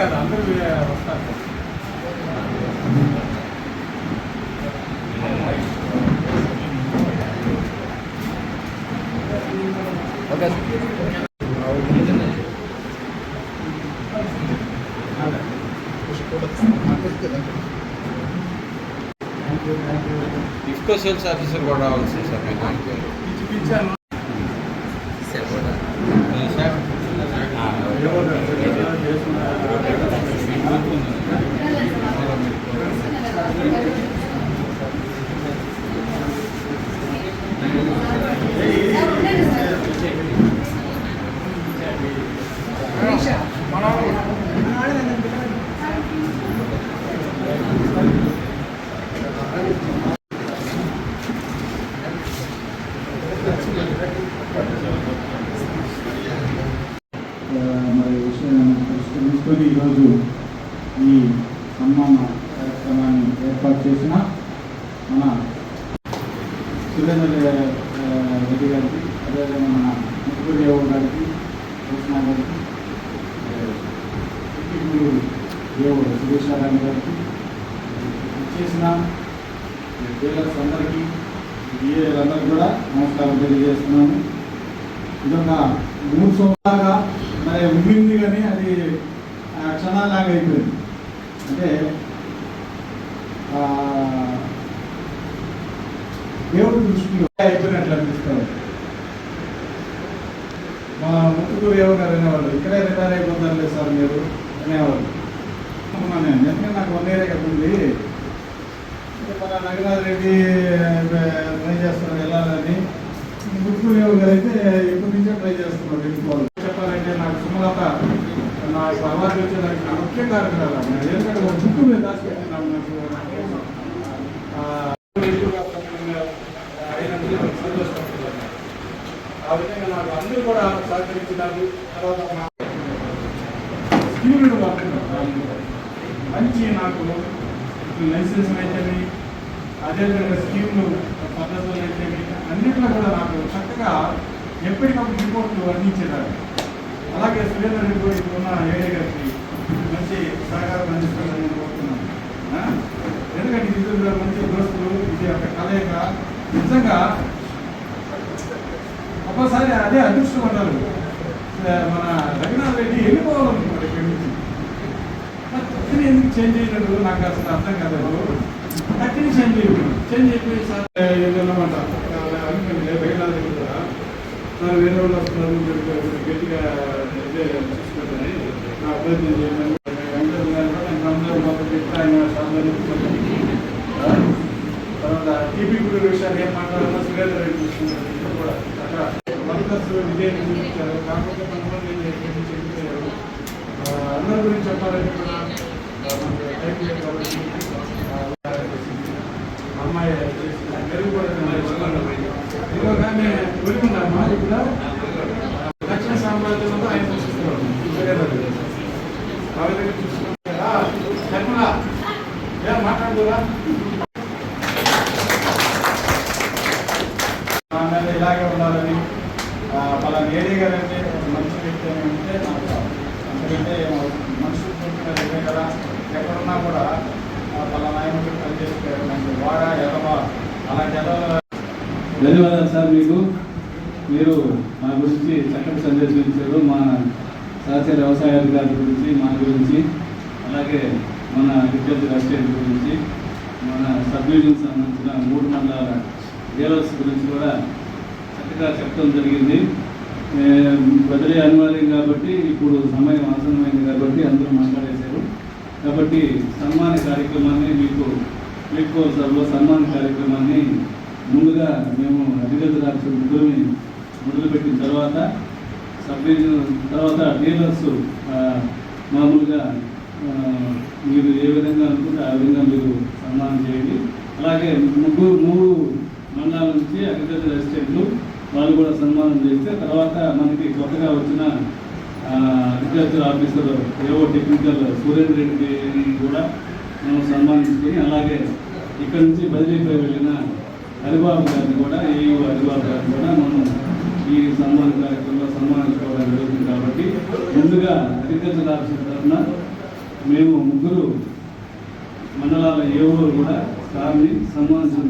కాదు అందరూ వస్తారు. ఇఫ్కో సేల్స్ ఆఫీసర్ కూడా రావాల్సింది సార్ మీకు మరి విషయాన్ని పరిష్కరించుకొని ఈరోజు ఈ సన్మాన కార్యక్రమాన్ని ఏర్పాటు చేసిన మన సురేంద్ర రెడ్డి గారికి అదేవిధంగా మన ముగ్గురు యోగ గారికి కృష్ణ గారికి ఇప్పుడు యోగ గారికి చేసిన డీలర్స్ అందరికీ డిఏలందరికీ కూడా నమస్కారం తెలియజేస్తున్నాను. ఇదొక మూడు సంవత్సరాలుగా మరి ఉండింది కానీ అది క్షణాలాగా అయిపోయింది. అంటే దేవుడి దృష్టిలో అయిపోయినట్లు అనిపిస్తారు మా ముత్తుకూరు ఎవరు అనేవాళ్ళు ఇక్కడే రిటైర్ అయిపోతారు లేదు సార్ మీరు అనేవాళ్ళు. అనుకున్నాను నేను ఎందుకంటే నాకు వన్ ఇయర్ కదా ఉంది. మన నగరాజ్ రెడ్డి ట్రై చేస్తున్నారు వెళ్ళాలని గుర్తు ఎవరు గారు అయితే ఎప్పటి నుంచో ట్రై చేస్తున్నారు వెళ్ళిపోవాలి చెప్పాలంటే నాకు సుమలత నా అవార్డు వచ్చేదానికి నా ముఖ్య కారణాలు ఎందుకంటే ఒక బుక్ మీద దాచిపెట్టినాను నాకు ఆ విధంగా నాకు అందరూ కూడా సహకరించినారు తర్వాత నా స్కీములు వాడుతున్నాను మంచి నాకు లైసెన్స్ అయితేమి అదేవిధంగా స్కీమ్లు పద్ధతులు అయితేమి అన్నింటిలో కూడా నాకు చక్కగా ఎప్పటికప్పుడు రిపోర్ట్లు అందించేదాన్ని. అలాగే సురేంద్ర రెడ్డి కూడా ఇప్పుడున్న ఉన్న గారికి మంచి సహకారం అందిస్తారని నేను కోరుతున్నాను. ఎందుకంటే ఇద్దరు మంచి దోస్తులు ఇది ఒక కలయిక. నిజంగా ఒక్కోసారి అదే అదృష్టం అంటారు. మన రఘునాథ్ రెడ్డి వెళ్ళిపోవాలనుకున్నాడు ఇక్కడి నుంచి. టక్కుని ఎందుకు చేంజ్ చేయలేదు నాకు అసలు అర్థం కాలేదు. టక్కుని చేంజ్ చేయలేదు చేంజ్ అయిపోయి సార్ ఏదన్నమాట అనుకోండి రఘునాథ్ కూడా. సార్ వేరే వాళ్ళు వస్తున్నారు గట్టిగా చూసుకుంటారని నా అభ్యర్థి చేయమని తర్వాత టీపీ ఏం మాట్లాడాలో రెడ్డి చూసుకుంటారు కూడా అక్కడ వర్కర్స్ విజయ్ చూపించారు కాకపోతే కొంతమంది అందరి గురించి చెప్పాలంటే కూడా అమ్మాయి చేసింది. దక్షిణ సామ్రాజ్యంలో ఆయన చూస్తున్నాడు ఏం మాట్లాడుతురా నా మీద ఇలాగే ఉండాలని పలానా ఏరియా గారంటే మంచి వ్యక్తి అని ఉంటే నాకు చాలు. అంతకంటే ఏం అవసరం. మనుషులు పుట్టిన దగ్గర కదా ఎక్కడున్నా కూడా ఆ, పలానా ఆయన ఉంటే పని చేస్తే మనకి వాడ ఎదవా అలాంటి ఎదవ ధన్యవాదాలు సార్ మీకు. మీరు మా గురించి చక్కటి సందేశం ఇచ్చారు మా సహచర వ్యవసాయ అధికారుల గురించి మా గురించి అలాగే మన అగ్రికల్చర్ ఎస్టేట్ గురించి మన సబ్ డివిజన్ సంబంధించిన మూడు మండలాల డీలర్స్ గురించి కూడా చక్కగా చెప్పడం జరిగింది. బదిలీ అనివార్యం కాబట్టి ఇప్పుడు సమయం అవసరమైంది కాబట్టి అందరూ మాట్లాడేశారు. కాబట్టి సన్మాన కార్యక్రమాన్ని మీకు మీకు సభలో సన్మాన కార్యక్రమాన్ని ముందుగా మేము అగ్రికల్చర్ రాష్ట్ర ముగ్గురిని మొదలుపెట్టిన తర్వాత సబ్ తర్వాత డీలర్స్ మామూలుగా మీరు ఏ విధంగా అనుకుంటే ఆ విధంగా మీరు సన్మానం చేయండి. అలాగే ముగ్గురు మూడు మండలాల నుంచి అగ్రికల్చర్ అసిస్టెంట్లు వాళ్ళు కూడా సన్మానం చేస్తే తర్వాత మనకి కొత్తగా వచ్చిన అగ్రికల్చర్ ఆఫీసర్ ఏవో టెక్నికల్ సురేంద్ర రెడ్డి కూడా మనం సన్మానించుకొని అలాగే ఇక్కడి నుంచి బదిలీపై వెళ్ళిన హరిబాబు గారిని కూడా ఏయూ హరిబాబు గారిని కూడా మనం ఈ సన్మాన కార్యక్రమంలో సన్మానించుకోవడం జరుగుతుంది కాబట్టి ముందుగా అధికారుల ఆఫీసర్ తరఫున మేము ముగ్గురు మండలాల ఏవో కూడా సార్ని సన్మానించడం